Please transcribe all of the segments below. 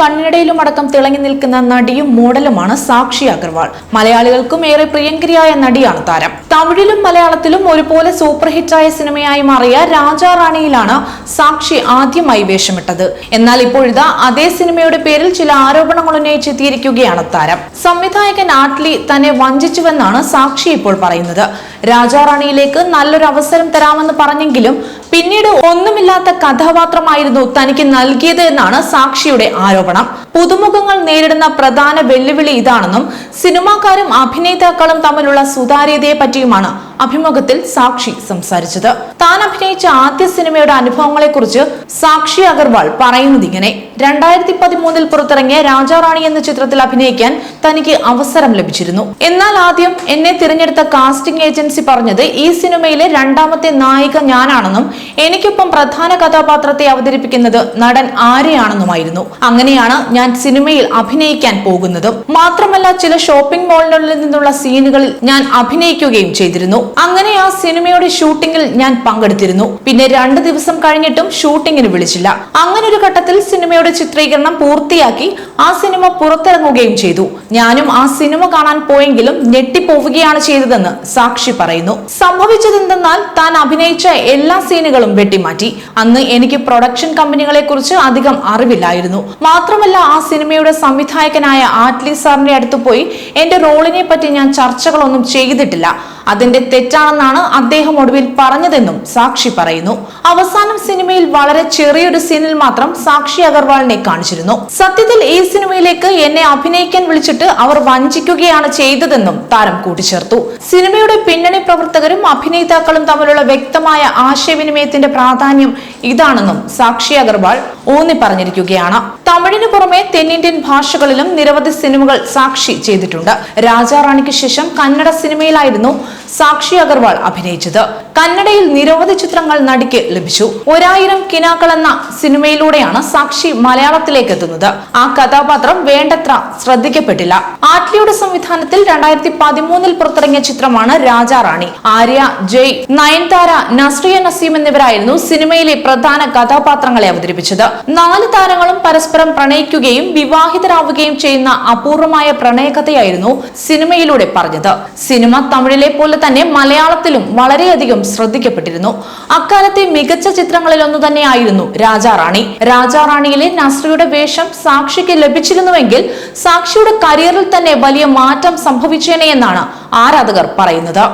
കണ്ണിടയിലും അടക്കം തിളങ്ങി നിൽക്കുന്ന നടിയും മോഡലുമാണ് സാക്ഷി അഗർവാൾ. മലയാളികൾക്കും ഏറെ പ്രിയങ്കരിയായ നടിയാണ് താരം. തമിഴിലും മലയാളത്തിലും ഒരുപോലെ സൂപ്പർ ഹിറ്റായ സിനിമയായി മാറിയ രാജാ റാണിയിലാണ് സാക്ഷി ആദ്യമായി വേഷമിട്ടത്. എന്നാൽ ഇപ്പോഴിതാ അതേ സിനിമയുടെ പേരിൽ ചില ആരോപണങ്ങൾ ഉന്നയിച്ചെത്തിയിരിക്കുകയാണ് താരം. സംവിധായകൻ ആട്ട്ലി തന്നെ വഞ്ചിച്ചുവെന്നാണ് സാക്ഷി ഇപ്പോൾ പറയുന്നത്. രാജാ റാണിയിലേക്ക് നല്ലൊരു അവസരം തരാമെന്ന് പറഞ്ഞെങ്കിലും പിന്നീട് ഒന്നുമില്ലാത്ത കഥാപാത്രമായിരുന്നു തനിക്ക് നൽകിയത് എന്നാണ് സാക്ഷിയുടെ ആരോപണം. പുതുമുഖങ്ങൾ നേരിടുന്ന പ്രധാന വെല്ലുവിളി ഇതാണെന്നും സിനിമാക്കാരും അഭിനേതാക്കളും തമ്മിലുള്ള സുതാര്യതയെ പറ്റിയുമാണ് അഭിമുഖത്തിൽ സാക്ഷി സംസാരിച്ചത്. താൻ അഭിനയിച്ച ആദ്യ സിനിമയുടെ അനുഭവങ്ങളെക്കുറിച്ച് സാക്ഷി അഗർവാൾ പറയുന്നത് ഇങ്ങനെ. രണ്ടായിരത്തി പതിമൂന്നിൽ പുറത്തിറങ്ങിയ രാജാറാണി എന്ന ചിത്രത്തിൽ അഭിനയിക്കാൻ തനിക്ക് അവസരം ലഭിച്ചിരുന്നു. എന്നാൽ ആദ്യം എന്നെ തിരഞ്ഞെടുത്ത കാസ്റ്റിംഗ് ഏജൻസി പറഞ്ഞത് ഈ സിനിമയിലെ രണ്ടാമത്തെ നായിക ഞാനാണെന്നും എനിക്കൊപ്പം പ്രധാന കഥാപാത്രത്തെ അവതരിപ്പിക്കുന്നത് നടൻ ആരെയാണെന്നുമായിരുന്നു അങ്ങനെയാണ് ഞാൻ സിനിമയിൽ അഭിനയിക്കാൻ പോകുന്നതും. മാത്രമല്ല ചില ഷോപ്പിംഗ് മാളിനുള്ളിൽ നിന്നുള്ള സീനുകളിൽ ഞാൻ അഭിനയിക്കുകയും ചെയ്തിരുന്നു. അങ്ങനെ ആ സിനിമയുടെ ഷൂട്ടിംഗിൽ ഞാൻ പങ്കെടുത്തിരുന്നു. പിന്നെ രണ്ട് ദിവസം കഴിഞ്ഞിട്ടും ഷൂട്ടിങ്ങിന് വിളിച്ചില്ല. അങ്ങനെ ഒരു ഘട്ടത്തിൽ സിനിമയുടെ ചിത്രീകരണം പൂർത്തിയാക്കി ആ സിനിമ പുറത്തിറങ്ങുകയും ചെയ്തു. ഞാനും ആ സിനിമ കാണാൻ പോയെങ്കിലും ഞെട്ടിപ്പോവുകയാണ് ചെയ്തതെന്ന് സാക്ഷി പറയുന്നു. സംഭവിച്ചതെന്തെന്നാൽ താൻ അഭിനയിച്ച എല്ലാ സീനുകളും വെട്ടിമാറ്റി. അന്ന് എനിക്ക് പ്രൊഡക്ഷൻ കമ്പനികളെ കുറിച്ച് അധികം അറിവില്ലായിരുന്നു. മാത്രമല്ല ആ സിനിമയുടെ സംവിധായകനായ ആറ്റ്ലി സാറിന്റെ അടുത്ത് പോയി എന്റെ റോളിനെ പറ്റി ഞാൻ ചർച്ചകളൊന്നും ചെയ്തിട്ടില്ല. അതിന്റെ തെറ്റാണെന്നാണ് അദ്ദേഹം ഒടുവിൽ പറഞ്ഞതെന്നും സാക്ഷി പറയുന്നു. അവസാനം സിനിമയിൽ വളരെ ചെറിയൊരു സീനിൽ മാത്രം സാക്ഷി അഗർവാളിനെ കാണിച്ചിരുന്നു. സത്യത്തിൽ ഈ സിനിമയിലേക്ക് എന്നെ അഭിനയിക്കാൻ വിളിച്ചിട്ട് അവർ വഞ്ചിക്കുകയാണ് ചെയ്തതെന്നും താരം കൂട്ടിച്ചേർത്തു. സിനിമയുടെ പിന്നണി പ്രവർത്തകരും അഭിനേതാക്കളും തമ്മിലുള്ള വ്യക്തമായ ആശയവിനിമയത്തിന്റെ പ്രാധാന്യം ഇതാണെന്നും സാക്ഷി അഗർവാൾ ഊന്നി പറഞ്ഞിരിക്കുകയാണ്. തമിഴിന് പുറമെ തെന്നിന്ത്യൻ ഭാഷകളിലും നിരവധി സിനിമകൾ സാക്ഷി ചെയ്തിട്ടുണ്ട്. രാജാറാണിക്ക് ശേഷം കന്നഡ സിനിമയിലായിരുന്നു സാക്ഷി അഗർവാൾ അഭിനയിച്ചത്. കന്നഡയിൽ നിരവധി ചിത്രങ്ങൾ നടിക്ക് ലഭിച്ചു. ഒരായിരം കിനാക്കൾ എന്ന സിനിമയിലൂടെയാണ് സാക്ഷി മലയാളത്തിലേക്ക് എത്തുന്നത്. ആ കഥാപാത്രം വേണ്ടത്ര ശ്രദ്ധിക്കപ്പെട്ടില്ല. ആറ്റ്ലിയുടെ സംവിധാനത്തിൽ രണ്ടായിരത്തി പതിമൂന്നിൽ പുറത്തിറങ്ങിയ ചിത്രമാണ് രാജാറാണി. ആര്യ ജയ് നയൻതാര നസ്രിയ നസീം എന്നിവരായിരുന്നു സിനിമയിലെ പ്രധാന കഥാപാത്രങ്ങളെ അവതരിപ്പിച്ചത്. നാല് താരങ്ങളും പരസ്പരം പ്രണയിക്കുകയും വിവാഹിതരാവുകയും ചെയ്യുന്ന അപൂർവമായ പ്രണയകഥയായിരുന്നു സിനിമയിലൂടെ പറഞ്ഞത്. സിനിമ തമിഴിലെ പോലെ തന്നെ മലയാളത്തിലും വളരെയധികം ശ്രദ്ധിക്കപ്പെട്ടിരുന്നു. അക്കാലത്തെ മികച്ച ചിത്രങ്ങളിൽ രാജാ തന്നെയായിരുന്നു രാജാറാണി. രാജാറാണിയിലെ നസ്രിയുടെ വേഷം സാക്ഷിക്ക് ലഭിച്ചിരുന്നുവെങ്കിൽ സാക്ഷിയുടെ കരിയറിൽ തന്നെ വലിയ മാറ്റം സംഭവിച്ചേനെ എന്നാണ് ആരാധകർ പറയുന്നത്.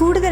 കൂടുതൽ